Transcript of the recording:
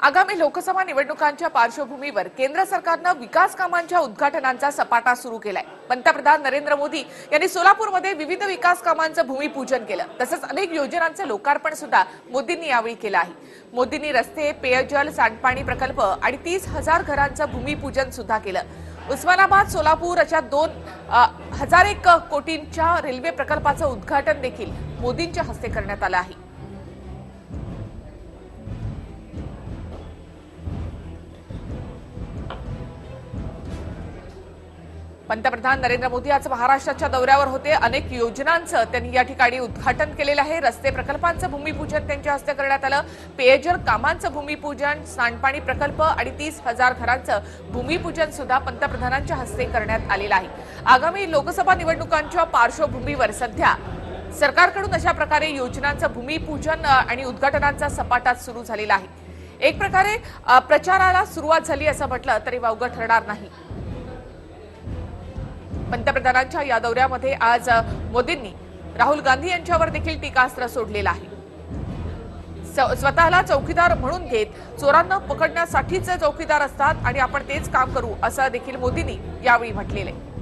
आगामी लोकसभा निवडणुकांच्या पार्श्वभूमीवर केंद्र सरकारनं विकास कामांच्या उद्घाटनांचा सपाटा सुरू केलाय. पंतप्रधान नरेंद्र मोदी यांनी सोलापूरमध्ये विविध विकास कामांचं भूमिपूजन केलं. तसंच अनेक योजनांचं लोकार्पण सुद्धा मोदींनी यावेळी केलं आहे. मोदींनी रस्ते पेयजल सांडपाणी प्रकल्प आणि तीस हजार घरांचं भूमिपूजन सुद्धा केलं. उस्मानाबाद सोलापूर अशा दोन हजार एक कोटींच्या रेल्वे प्रकल्पाचं उद्घाटन देखील मोदींच्या हस्ते करण्यात आलं आहे. पंतप्रधान नरेंद्र मोदी आज महाराष्ट्राच्या दौऱ्यावर होते. अनेक योजनांचं त्यांनी या ठिकाणी उद्घाटन केलेलं आहे. रस्ते प्रकल्पांचं भूमिपूजन त्यांच्या हस्ते करण्यात आलं. पेयजल कामांचं भूमिपूजन सांडपाणी प्रकल्प आणि तीस हजार घरांचं भूमिपूजन सुद्धा पंतप्रधानांच्या हस्ते करण्यात आलेलं आहे. आगामी लोकसभा निवडणुकांच्या पार्श्वभूमीवर सध्या सरकारकडून अशा प्रकारे योजनांचं भूमिपूजन आणि उद्घाटनांचा सपाटा सुरू झालेला आहे. एक प्रकारे प्रचाराला सुरुवात झाली असं म्हटलं तरी वावगं ठरणार नाही. पंतप्रधानांच्या या दौऱ्यामध्ये आज मोदींनी राहुल गांधी यांच्यावर देखील टीकास्त्र सोडलेलं आहे. स- स्वतःला चौकीदार म्हणून घेत चोरांना पकडण्यासाठीच चौकीदार असतात आणि आपण तेच काम करू असं देखील मोदींनी यावेळी म्हटलेलं आहे.